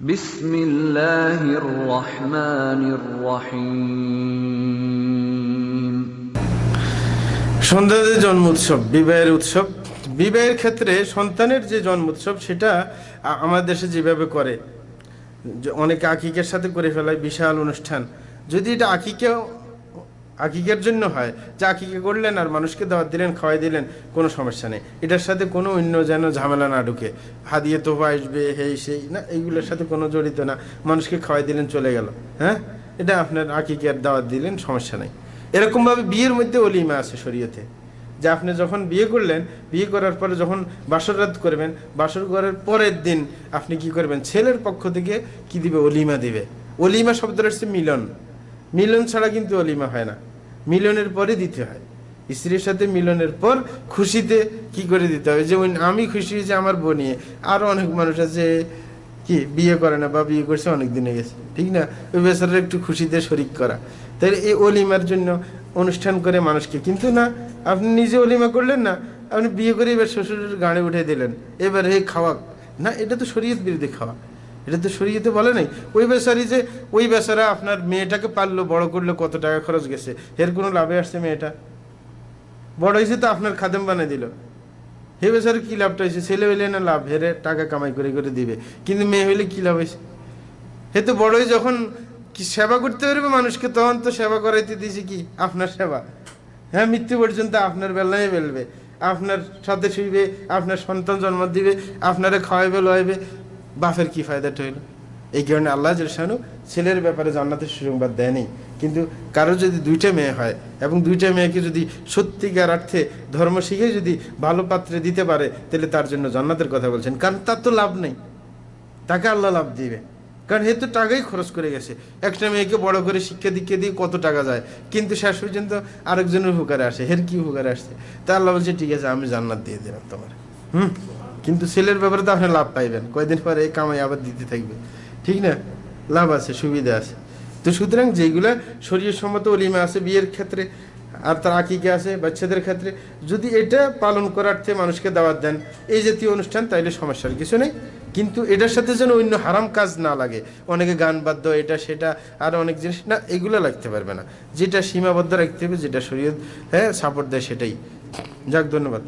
بسم الله الرحمن الرحيم সন্তানদের জন্ম উৎসব বিবাহের উৎসব বিবাহের ক্ষেত্রে সন্তানের যে জন্ম উৎসব সেটা আ- আমাদের দেশে যেভাবে করে যে অনেকে আকিকের সাথে করে ফেলায় বিশাল অনুষ্ঠান যদি এটা আকিকে আকিকের জন্য হয়। যে আকিকে করলেন আর মানুষকে দাওয়াত দিলেন, খাওয়াই দিলেন, কোনো সমস্যা নেই। এটার সাথে কোনো অন্য যেন ঝামেলা না ঢুকে। হাদিয়ে তোফা আসবে, হেই সেই, না এইগুলোর সাথে কোনো জড়িত না। মানুষকে খাওয়াই দিলেন, চলে গেল। হ্যাঁ? এটা আপনার আকিকের দাওয়াত দিলেন, সমস্যা নেই। এরকমভাবে বিয়ের মধ্যে অলিমা আছে শরীয়তে। যে আপনি যখন বিয়ে করলেন, বিয়ে করার পরে যখন বাসরাত করবেন, বাসর করার পরের দিন আপনি কি করবেন? ছেলের পক্ষ থেকে কি দিবে? অলিমা দিবে। অলিমা শব্দটা হচ্ছে মিলন। মিলন ছাড়া কিন্তু অলিমা হয় না। মিলনের পরে দিতে হয়। স্ত্রীর সাথে মিলনের পর খুশিতে কি করে দিতে হবে যেমন আমি খুশি হয়েছি আমার বউ নিয়ে। আরও অনেক মানুষ আছে কি, বিয়ে করে না বা বিয়ে করছে অনেক দিনে গেছে। ঠিক না? ওই বেচারার একটু খুশিতে শরিক করা। তাই এই অলিমার জন্য অনুষ্ঠান করে মানুষকে কিন্তু না, আপনি নিজে অলিমা করলেন না, আপনি বিয়ে করে এবার শ্বশুরের গাড়ি উঠে দিলেন। এবার হে খাওয়া, না, এটা তো শরীয়ত বিরোধী খাওয়া। এটা তো শরীয়তে বলে নাই। ওই বেচারি যে, ওই বেচারা আপনার মেয়েটাকে পারল বড় করলে, কত টাকা খরচ গেছে। এর কোনো লাভে আসছে মেয়েটা? বড় হয়েছে তো আপনার খাদেম বানিয়ে দিল। হে বেচারে, কী লাভটা হয়েছে? ছেলে হইলে না লাভ? হেরে টাকা কামাই করে করে দিবে। কিন্তু মেয়ে হইলে কী লাভ হয়েছে? হে তো বড়ই যখন কি সেবা করতে পারবে মানুষকে, তখন তো সেবা করাইতে দিয়েছে কি? আপনার সেবা। হ্যাঁ মৃত্যু পর্যন্ত আপনার বেলায় বেলবে আপনার সাথে শুইবে, আপনার সন্তান জন্ম দিবে, আপনারে খাওয়াইবে লইবে বাপের কি ফায়দাটা হইল? এই কারণে আল্লাহ জলসানু ছেলের ব্যাপারে জান্নাতের সুসংবাদ দেয়নি কিন্তু কারও যদি দুইটা মেয়ে হয় এবং দুইটা মেয়েকে যদি সত্যিকার অর্থে ধর্ম শিখে যদি ভালো পাত্রে দিতে পারে, তাহলে তার জন্য জান্নাতের কথা বলছেন। কারণ তার তো লাভ নেই। তাকে আল্লাহ লাভ দিবে। কারণ হে তো টাকাই খরচ করে গেছে। একটা মেয়েকে বড় করে শিক্ষা দীক্ষা দিয়ে কত টাকা যায়? কিন্তু শেষ পর্যন্ত আরেকজনের হুকারে আসে। হের কি হুকারে আসছে? তা আল্লাহ বলছে, ঠিক আছে, আমি জান্নাত দিয়ে দিলাম তোমার। হুম? কিন্তু সেলের ব্যাপারে তো আপনি লাভ পাইবেন। কয়দিন পরে এই কামাই আবার দিতে থাকবে। ঠিক না? লাভ আছে, সুবিধা আছে। তো সুতরাং যেগুলা শরীর সম্মত অলিমা আছে, বিয়ের ক্ষেত্রে আর তার আকিকে আছে, বাচ্চাদের ক্ষেত্রে, যদি এটা পালন করার থেকে মানুষকে দাওয়াত দেন, এই জাতীয় অনুষ্ঠান, তাইলে সমস্যার কিছু নেই। কিন্তু এটার সাথে যেন অন্য হারাম কাজ না লাগে। অনেকে গান বাদ্য, এটা, সেটা, আর অনেক জিনিস, না, এগুলো লাগতে পারবে না। যেটা সীমাবদ্ধ রাখতে হবে, যেটা শরীয়ত হ্যাঁ সাপোর্ট দেয় সেটাই। যাক, ধন্যবাদ।